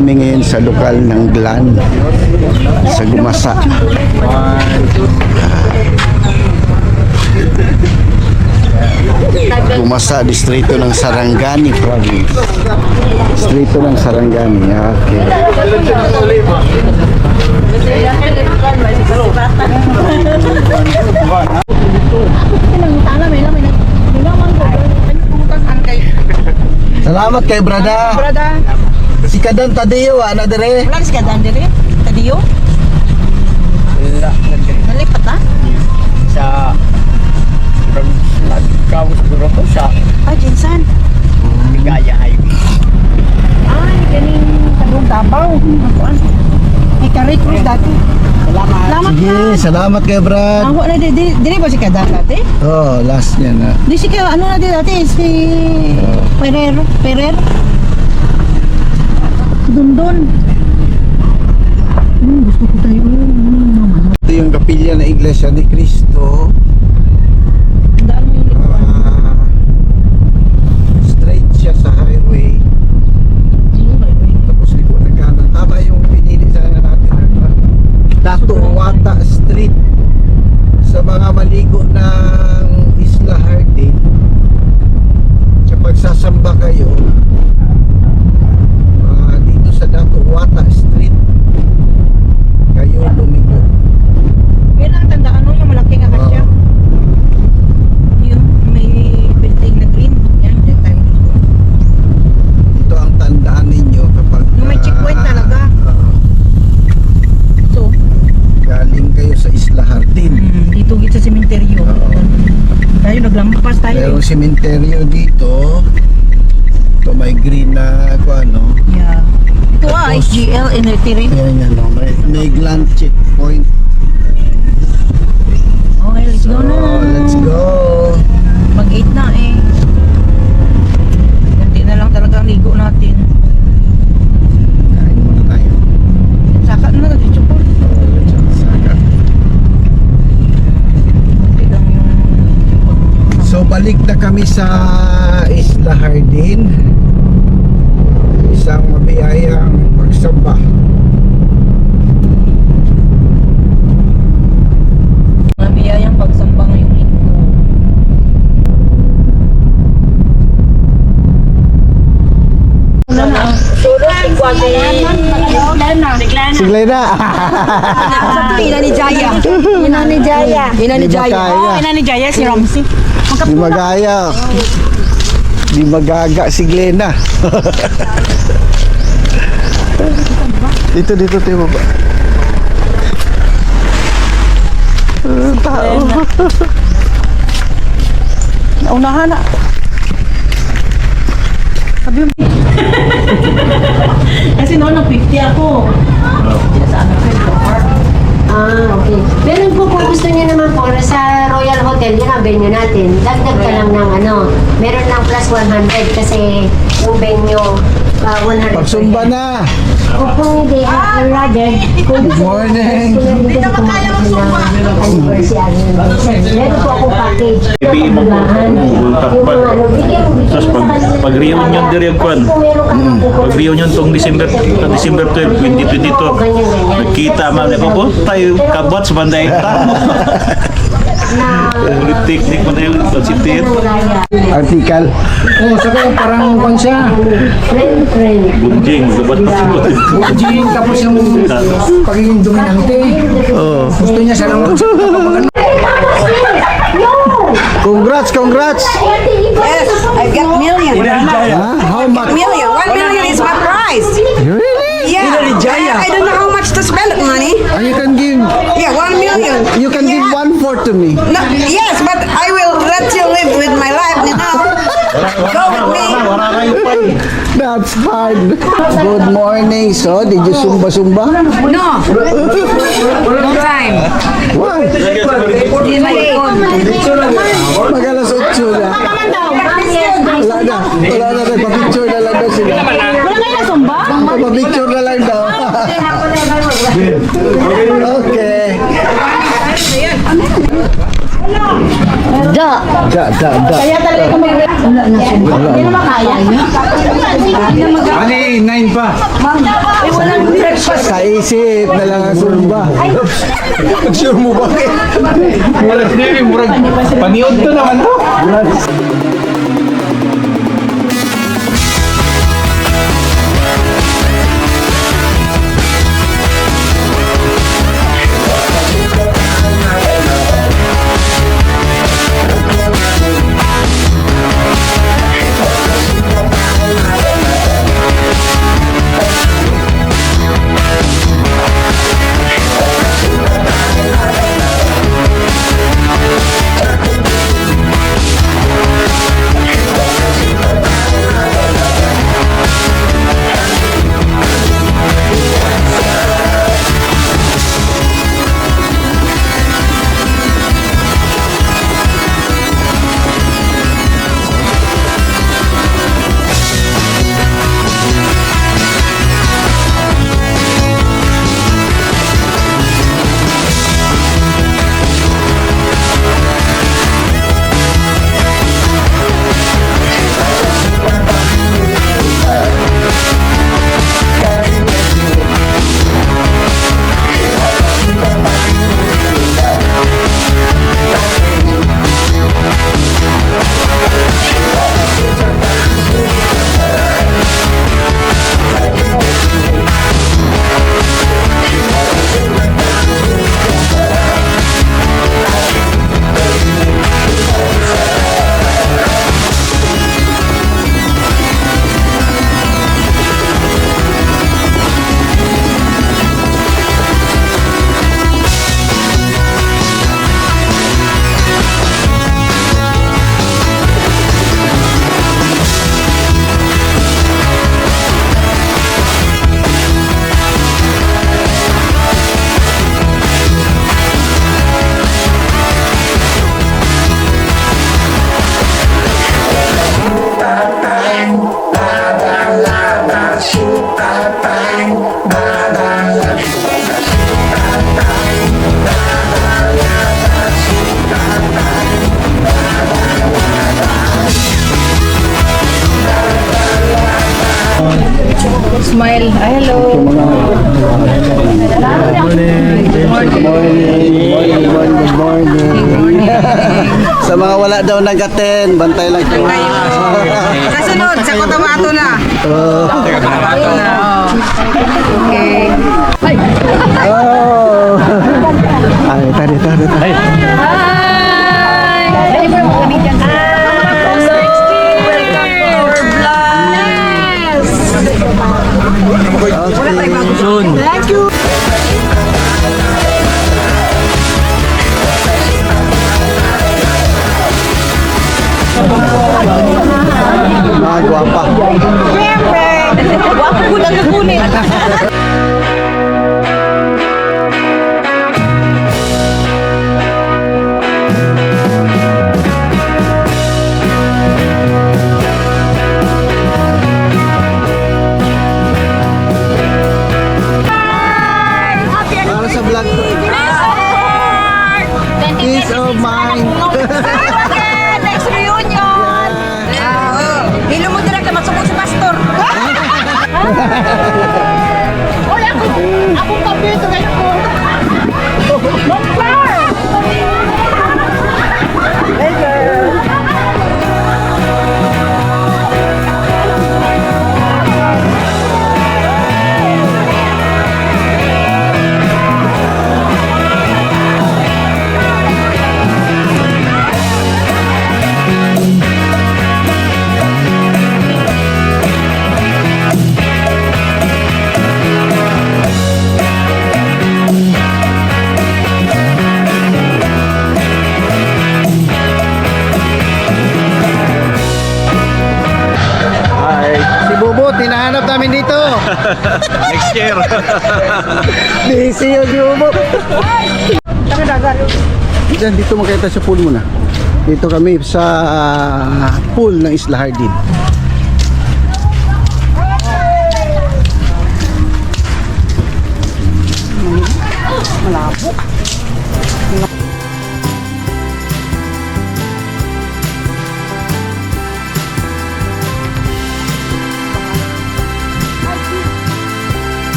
kami ngayon sa lokal ng Glan sa Gumasa. Gumasa, distrito ng Sarangani province. Distrito ng Sarangani. Okay. Salamat kay Brada. Brada, Si Kadan Tadeo, ana dire. wala si kadaan diri. Tadiyo. Nalipat na? sa nagkaw siguro ko sa Ah, Jinsan. Ligaya Highway. Ay, ganing kadung Davao. Nakuan. May Kari Cruz dati. Salamat. Salamat Sige, ka. salamat kay Brad. Ang na di, di, diri ba si kadaan dati? Oh, last niya na. Di si ano na di dati, si Perer, Perer. Dundun. Hmm, gusto ko tayo. Hmm, mama. Ito yung kapilya na Iglesia ni Cristo. Ah, straight siya sa highway. Tapos liko na kanan. Tama yung pinili sana natin. ano? Dato Wata Street. Sa mga maligo ng Isla Hardin. Kapag sasamba kayo, ah, dito sa Dato Wata Street, kayo lumigo. Yan ang tandaan mo, yung malaking akasya. Yung may building na green. Yan, tayo dito. Ito ang tandaan ninyo kapag Yung may checkpoint ah, talaga. ah, So, galing kayo sa Isla Hardin. mm, dito git sa sementeryo. Tayo naglampas tayo. Merong sementeryo dito. Ito may green na kung ano. Yeah. Ito ah, HGL in Retirin. Ayan yan, no? may, may gland checkpoint. Okay, let's go na. let's go. Pag 8 na eh. Ganti na lang talaga ang ligo natin. Kain muna tayo. Saka na natin chupo. Oh, lang yung So balik na kami sa Isla Hardin. Isang mabiyayang pagsamba. mga biyayang pagsamba ngayong linggo. Siglay na. Ina ni Jaya. Ina ni Jaya. Ina ni Jaya. Oh, ina ni Jaya si Ramsey. Di magaya. Di magaga si Glena. dito, dito, tayo baba. Ah, Tao. Naunahan na. Sabi mo. Kasi noon nag 50 ako. Sa ano ko, park. Ah, okay. Meron po kung gusto niyo naman po sa Royal Hotel, yun ang venue natin. Dagdag ka lang ng ano, meron ng plus 100 kasi yung venue uh, 100. Pagsumba na. Kung po hindi, rather, kung Good morning. Hindi na makaya magsumba. Anniversary. Meron po akong package. Ibiin mo po. Yung mga ano, bigyan reunion din yung kwan, Kung meron ka naman po pag reunion tong December, December 12, 2022, nagkita man, eh, po tayo kabot sa banday tamo. na Ulit technique mo na yun, konsitit. Article. Oh, saka parang kwan siya. friend, friend. Bunjing, gabat pa sa Jing, tapos yung pagiging dominante. Oh. Gusto niya siya lang Congrats, congrats. Yes, I got million. Huh? How much? Million. One million is my prize. Really? Yeah. I, I don't know how much to spend money. And you can give Yeah, one million. you can give one fourth to me. No, yes, but I will let you live with my life now. Go with me. That's hard. Good morning. So, did you sumba sumba? No. No time. Why? Ikon. Da. Da, da. Kaya talaga may wala na siya. Hindi na makaya. Ani, nine pa. Eh, walang breakfast. Kaisip na lang ang surba. Sure mo ba? Wala sinabi, murag. Paniod to naman to. Smile. Ay, hello. Good morning, good morning, good morning. Sa mga wala daw nag-attend, bantay lang kayo. Kasunod, sa Cotabato na. Oh. Cotabato na. Okay. Oh. Ay, tari, tari, tari. Hi! Ay, bro, kami dyan. Mga tinahanap namin dito. Next year. Busy yun si Bubo. Diyan, dito makita sa pool muna. Dito kami sa ah, pool ng Isla Hardin.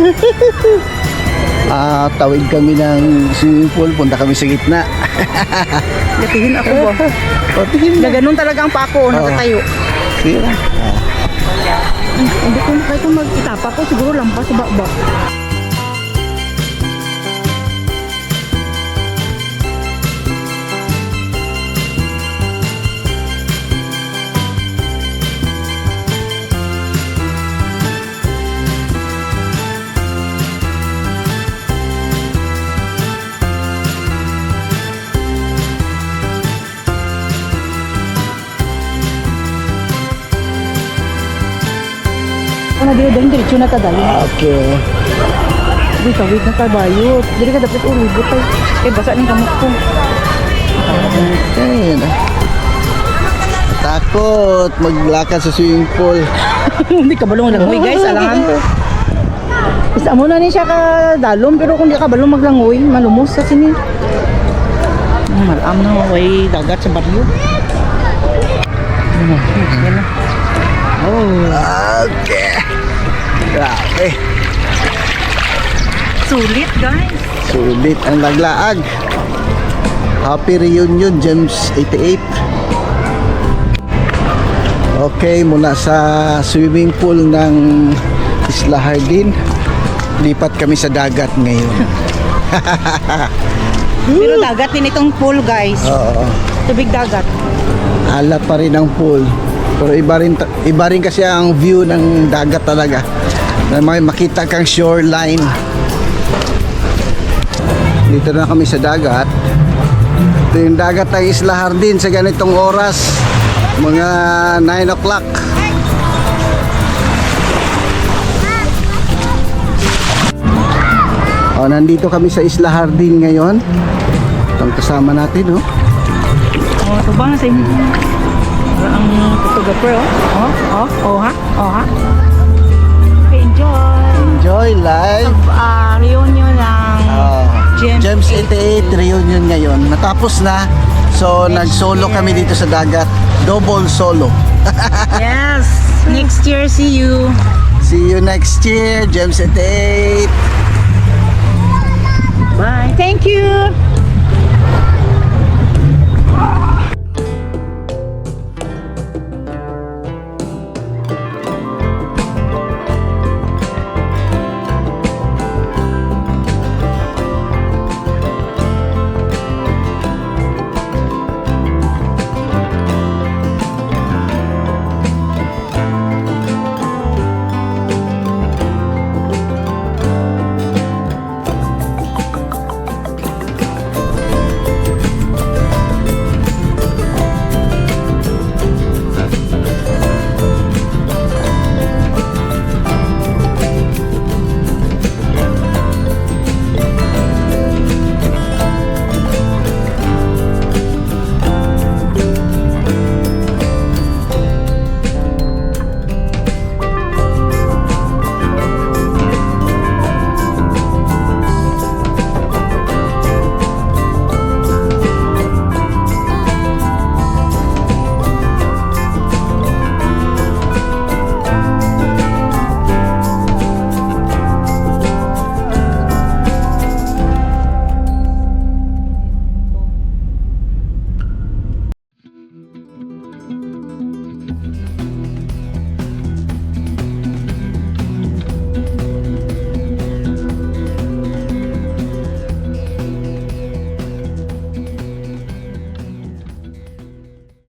Ah, tawid kami ng swimming pool, punta kami sa gitna. Gatihin ako ba? O, tingin Na ganun talaga ang pako, nakatayo. Sige lang. Hindi ko kahit kung mag-itapa ko, siguro lampas sa baba. Ano dito dali diretso na ta dali. Okay. Di tawid na kabayot. Dili ka dapat ulibot ay. Eh basa ning kamot ko. Ayun. Takot maglakad sa swimming pool. Hindi ka balong langoy guys, alangan. Isa mo na ni siya ka dalom pero kung di ka balong maglangoy, malumos sa sini. Ang Malam na way dagat sa baryo. Ano, yan na. Okay. Grabe. Sulit guys. Sulit ang laglaag. Happy reunion, James 88. Okay, mula sa swimming pool ng Isla Hardin, lipat kami sa dagat ngayon. Pero dagat din itong pool guys. Oo. Tubig dagat. Alat pa rin ang pool. Pero iba rin, iba rin kasi ang view ng dagat talaga. May makita kang shoreline. Dito na kami sa dagat. Ito yung dagat ng Isla Hardin sa ganitong oras. Mga 9 o'clock. O, nandito kami sa Isla Hardin ngayon. Itong kasama natin, oh. Oh, ito ba sa inyo? Ang photographer oh. Oh, oh, oh ha. Oh ha. Okay, enjoy. Enjoy live. Ah, reunion ng James James 88 reunion ngayon. Natapos na. So, nag-solo kami dito sa dagat. Double solo. Yes. Next year, see you. See you next year, James 88. Bye. Thank you.